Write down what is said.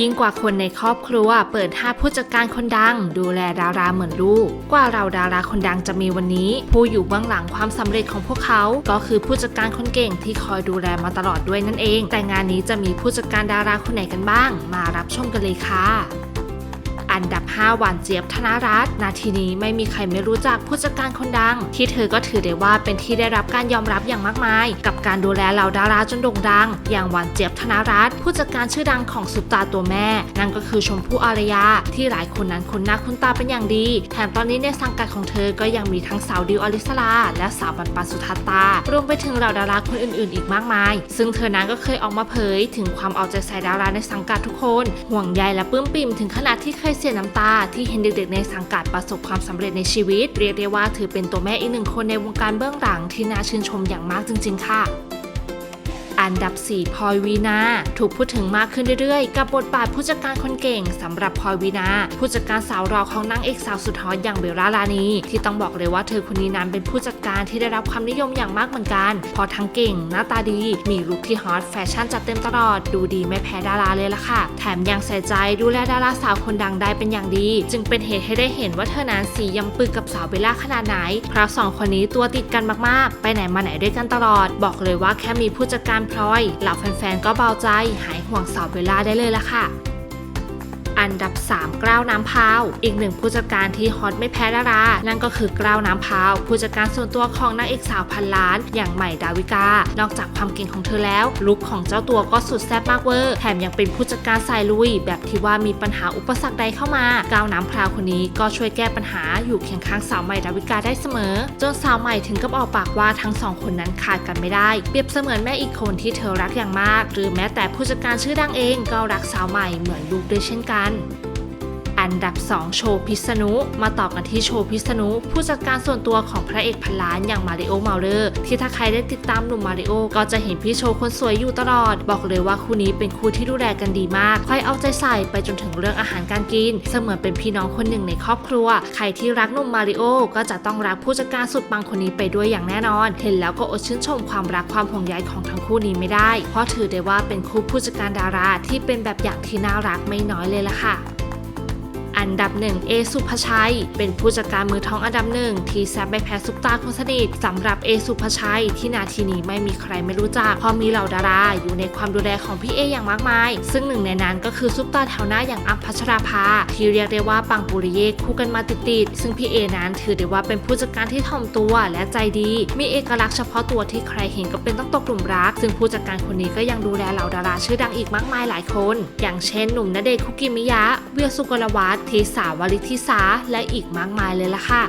ยิ่งกว่าคนในครอบครัว เปิดห้าผู้จัดการคนดัง ดูแลดาราเหมือนลูก กว่าเราดาราคนดังจะมีวันนี้ ผู้อยู่เบื้องหลังความสำเร็จของพวกเขา ก็คือผู้จัดการคนเก่งที่คอยดูแลมาตลอดด้วยนั่นเอง แต่งานนี้จะมีผู้จัดการดาราคนไหนกันบ้าง มารับชมกันเลยค่ะ อันดับ 5 หวานเจี๊ยบธนรัตน์นาทีนี้ไม่มีใครไม่รู้จักผู้จัดการคนดัง ที่เธอก็ถือได้ว่าเป็นที่ได้รับการยอมรับอย่างมากมาย กับการดูแลเหล่าดาราจนโด่งดัง อย่างหวานเจี๊ยบธนรัตน์ผู้จัดการชื่อดังของซุปตาตัวแม่ นั่นก็คือชมพู่อารยา ที่หลายคนนั้นคุ้นหน้าคุ้นตาเป็นอย่างดี แถมตอนนี้ในสังกัดของเธอก็ยังมีทั้งสาวดิวอลิสลาและสาวปันปันสุทัตตารวมไปถึงเหล่าดาราคนอื่นๆ อีกมากมาย ซึ่งเธอนั้นก็เคยออกมาเผย ถึงความเอาใจใส่ดาราในสังกัดทุกคน ห่วงใยและปลื้มปิ่มถึงขนาดที่เคยสียน้ำตาที่เห็นเด็กๆในสังกัดประสบความสำเร็จในชีวิต เรียกได้ว่าถือเป็นตัวแม่อีกหนึ่งคนในวงการเบื้องหลังที่น่าชื่นชมอย่างมากจริง ๆ ค่ะ อันดับ 4พลอยวีนาถูกพูดถึงมากขึ้นเรื่อยๆ กับบทบาทผู้จัดการคนเก่งสำหรับพลอยวีนาผู้จัดการสาวรอของนางเอกสาวสุดฮอตอย่างเบลล่าลานีที่ต้องบอกเลยว่าเธอคนนี้นั้นเป็นผู้จัดการที่ได้รับความนิยมอย่างมากเหมือนกันเพอทั้งเก่ง หน้าตาดี มีลุคที่ฮอตแฟชั่นจัดเต็มตลอด ดูดีไม่แพ้ดาราเลยล่ะค่ะ แถมยังใส่ใจดูแลดาราสาวคนดังได้เป็นอย่างดี จึงเป็นเหตุให้ได้เห็นว่าเธอนั้นสียำปึกกับสาวเบลล่าขนาดไหนเพราะสองคนนี้ตัวติดกันมากๆ ไปไหนมาไหนด้วยกันตลอด บอกเลยว่าแค่มีผู้จัดการพลอยเหล่าแฟนๆก็เบาใจหายห่วงสาวเบลล่าได้เลยละค่ะ อันดับ 3 กล้าวน้ำพาว อีกหนึ่งผู้จัดการที่ฮอตไม่แพ้ดารา นั่นก็คือกล้าวน้ำพาว ผู้จัดการส่วนตัวของนางเอกสาวพันล้าน อย่างใหม่ดาวิกา นอกจากความเก่งของเธอแล้ว ลุคของเจ้าตัวก็สุดแซ่บมากเวอร์ แถมยังเป็นผู้จัดการสายลุย แบบที่ว่ามีปัญหาอุปสรรคใดเข้ามา กล้าวน้ำพาวคนนี้ก็ช่วยแก้ปัญหาอยู่เคียงข้างสาวใหม่ดาวิกาได้เสมอ จนสาวใหม่ถึงกับออกปากว่าทั้งสองคนนั้นขาดกันไม่ได้ เปรียบเสมือนแม่อีกคนที่เธอรักอย่างมาก หรือแม้แต่ผู้จัดการชื่อดังเองก็รักสาวใหม่เหมือนลูกด้วยเช่นกันกัน อันดับ 2 โชว์พิษณุ มาต่อกันที่โชว์พิษณุ ผู้จัดการส่วนตัวของพระเอกพันล้านอย่างมาริโอเมาเลอร์ที่ถ้าใครได้ติดตามหนุ่มมาริโอก็จะเห็นพี่โชว์คนสวยอยู่ตลอด บอกเลยว่าคู่นี้เป็นคู่ที่ดูแลกันดีมากคอยเอาใจใส่ไปจนถึงเรื่องอาหารการกิน เสมือนเป็นพี่น้องคนหนึ่งในครอบครัว ใครที่รักหนุ่มมาริโอก็จะต้องรักผู้จัดการสุดปังคนนี้ไปด้วยอย่างแน่นอน เห็นแล้วก็อดชื่นชมความรักความห่วงใยของทั้งคู่นี้ไม่ได้ เพราะถือได้ว่าเป็นคู่ผู้จัดการดาราที่เป็นแบบอย่างที่น่ารักไม่น้อยเลยล่ะค่ะ อันดับหนึ่งเอสุภชัย เป็นผู้จัดการมือท้องอันดับหนึ่งที่แซบไม่แพ้ซุปตาคนสนิทสำหรับเอสุภชัย ที่นาทีนี้ไม่มีใครไม่รู้จักเพราะมีเหล่าดารา อยู่ในความดูแลของพี่เออย่างมากมาย ซึ่งหนึ่งในนั้นก็คือซุปตาแถวหน้าอย่างอัมพัชราภาที่เรียกได้ว่าปังปุริเยกคู่กันมาติดๆซึ่งพี่เอนั้นถือได้ว่าเป็นผู้จัดการที่ถ่อมตัวและใจดี มีเอกลักษณ์เฉพาะตัวที่ใครเห็นก็เป็นต้องตกหลุมรัก ซึ่งผู้จัดการคนนี้ก็ยังดูแลเหล่าดาราชื่อดังอีกมากมายหลายคน อย่างเช่นหนุ่มณเดชน์คุกิมิยะ เวียสุกลวัฒเทสาวลิทิสาและอีกมากมายเลยล่ะค่ะ